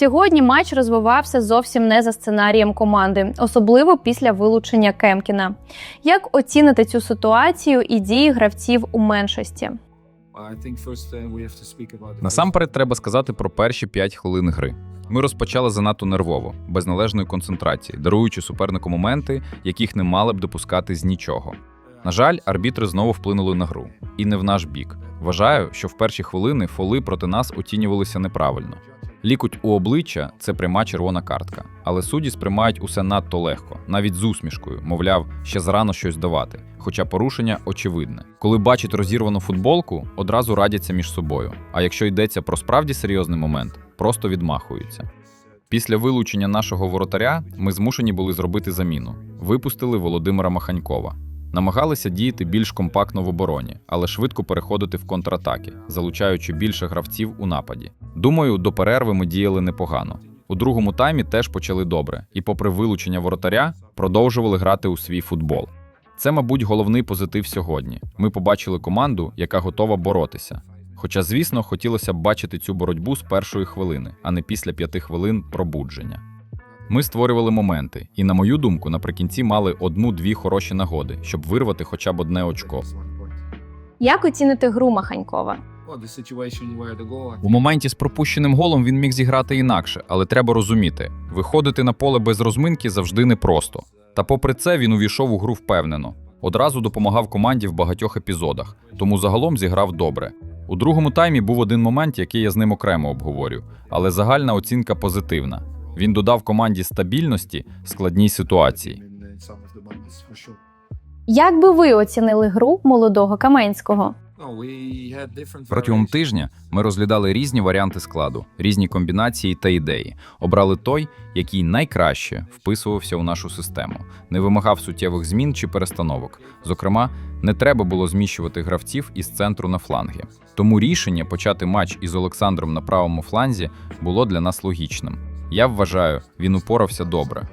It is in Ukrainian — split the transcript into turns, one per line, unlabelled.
Сьогодні матч розвивався зовсім не за сценарієм команди, особливо після вилучення Кемкіна. Як оцінити цю ситуацію і дії гравців у меншості?
Насамперед треба сказати про перші 5 хвилин гри. Ми розпочали занадто нервово, без належної концентрації, даруючи супернику моменти, яких не мали б допускати з нічого. На жаль, арбітри знову вплинули на гру, і не в наш бік. Вважаю, що в перші хвилини фоли проти нас оцінювалися неправильно. Лікуть у обличчя це пряма червона картка, але судді сприймають усе надто легко, навіть з усмішкою, мовляв, ще зарано щось давати. Хоча порушення очевидне. Коли бачать розірвану футболку, одразу радяться між собою. А якщо йдеться про справді серйозний момент, просто відмахуються. Після вилучення нашого воротаря ми змушені були зробити заміну. Випустили Володимира Маханькова. Намагалися діяти більш компактно в обороні, але швидко переходити в контратаки, залучаючи більше гравців у нападі. Думаю, до перерви ми діяли непогано. У другому таймі теж почали добре, і, попри вилучення воротаря, продовжували грати у свій футбол. Це, мабуть, головний позитив сьогодні. Ми побачили команду, яка готова боротися. Хоча, звісно, хотілося б бачити цю боротьбу з першої хвилини, а не після п'яти хвилин пробудження. Ми створювали моменти, і, на мою думку, наприкінці мали одну-дві хороші нагоди, щоб вирвати хоча б одне очко.
Як оцінити гру Маханькова?
У моменті з пропущеним голом він міг зіграти інакше, але треба розуміти, виходити на поле без розминки завжди непросто. Та попри це він увійшов у гру впевнено. Одразу допомагав команді в багатьох епізодах, тому загалом зіграв добре. У другому таймі був один момент, який я з ним окремо обговорю, але загальна оцінка позитивна. Він додав команді стабільності складній ситуації.
Як би ви оцінили гру молодого Каменського?
Протягом тижня ми розглядали різні варіанти складу, різні комбінації та ідеї. Обрали той, який найкраще вписувався у нашу систему, не вимагав суттєвих змін чи перестановок. Зокрема, не треба було зміщувати гравців із центру на фланги. Тому рішення почати матч із Олександром на правому фланзі було для нас логічним. Я вважаю, він упорався добре.